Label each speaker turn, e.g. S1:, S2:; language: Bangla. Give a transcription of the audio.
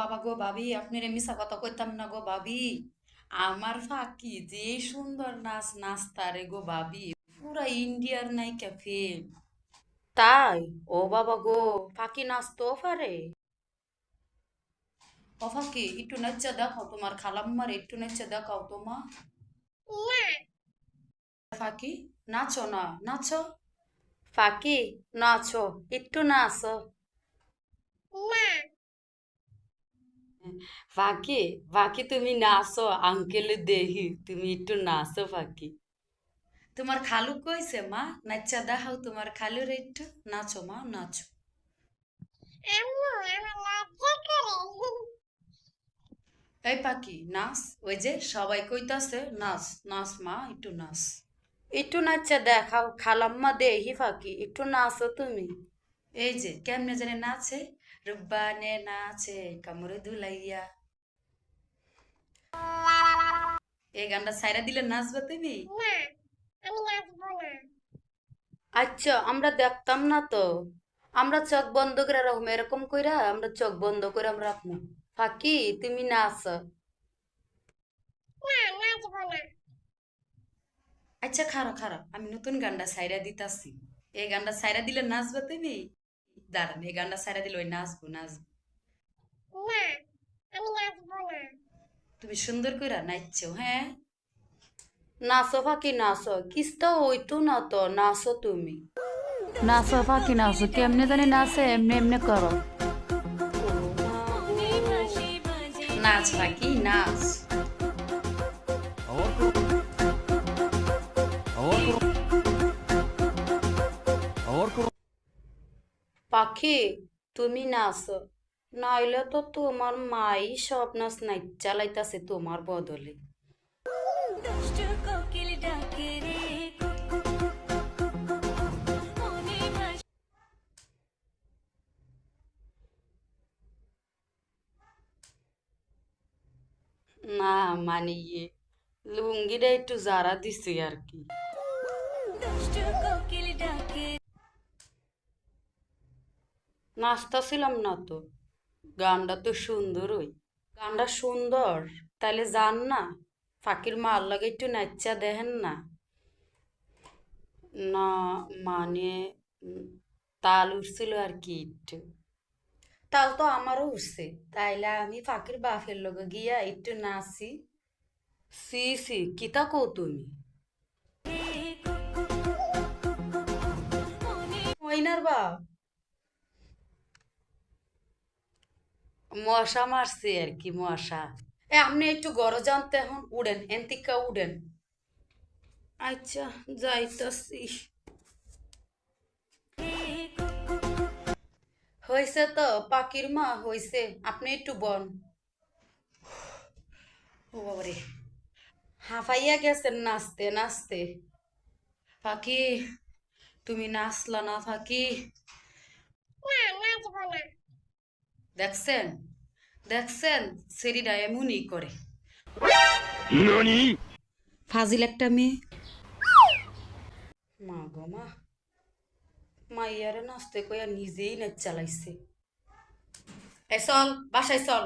S1: বাবা গো ভাবি, আপনার মিশা কথা কইতাম না গো ভাবি। আমার ফাঁকি যে সুন্দর নাচ নাচতারে গো ভাবি, পুরা ইন্ডিয়ার নায়িকা ফেল তাই? ও বাবা গো, ফাঁকি নাচতেও পারে। ও ফাঁকি, একটু নাচা দেখাও তোমার খালাম্মার, একটু নাচা দেখাও তোমা ফাঁকি? নাচো না, নাচো। ফাঁকি? নাচো, একটু নাচো। ফাঁকি ফাঁকি তুমি নাচো আঙ্কেল দেহি তুমি একটু নাচো ফাঁকি। তোমার খালু কইছে মা? নাচা দেখাও তোমার খালুর একটু। নাচো মা নাচো। এই পাখি নাচ। ওই যে সবাই কইতাছে নাচ নাচ মা একটু নাচ। একটু নাচা দেখাও খালাম্মা দেহি ফাঁকি একটু নাচো তুমি। এই যে কেমনে জানে নাচে। রুব্বানে নাচে কামড়ে দুলাইয়া। এই গানটা সাইরা দিলে নাচবে তুমি? আচ্ছা আমরা দেখতাম না তো। আমরা চোখ বন্ধ করে রাখব এরকম কইরা আমরা চোখ বন্ধ করে আমরা রাখব। ফাঁকি তুমি না নাচ আচ্ছা খারাপ খারাপ আমি নতুন গানটা সাইরা দিতাছি। এই গানটা সাইরা দিলে নাচবে তুমি? দাঁড়ান এই গানটা সাইরা দিলে ওই নাচবো নাচবো তুমি সুন্দর করে নাচছো হ্যাঁ নাচো ফাঁকি নাচো কিস্তা হইতো না তো নাচো তুমি
S2: নাচো ফাঁকি নাচো কেমনে জানি নাচে এমনি এমনি করো
S1: নাচ ফাঁকি নাচ
S3: और करो और करो और करो
S1: পাখি, তুমি নাচো, নাইলে তো তোমার মাই সব নাচ নাই চালাইতাছে তোমার বদলে। না মানে ইয়ে লুঙ্গিটা একটু জারা দিছি আর কি।
S4: কোকিল ডাকে
S1: নাচতাছিলাম না তো। গানটা তো সুন্দর ওই গানটা সুন্দর তাহলে যান না। ফাঁকির মার লাগে একটু নাচা দেখেন না। না মানে তাল উঠছিল আর কি একটু। তাল তো আমারও উঠছে তাইলে আমি ফাঁকির বাপের লগে গিয়া একটু নাচি। সি সি কিতা কও তুমি? মইনার বাপ মশা মারছে আর কি, মশা। এ, আপনি একটু গরজ আনতে এখন, উড়েন, এন্তিকা উড়েন। আচ্ছা যাইতাছি। হয়েছে তো, পাখির মা হয়েছে আপনি একটু বন। বাবারে, হাঁফাইয়া গেছেন নাচতে নাচতে। পাখি তুমি নাচলা না পাখি দেখছেন? দেখছেন? সেরিটা এমনই করে। ফাজিল একটা মেয়ে। মা গো মা। মাইয়ারে নাচতে কয়া নিজেই নাচ চালাইছে। এ চল বাসায় চল।